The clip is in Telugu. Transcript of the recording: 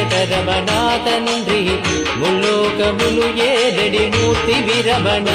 వెంకటరమణ తండ్రి ముల్లోకములు ఏదడి మూర్తి విరమణ.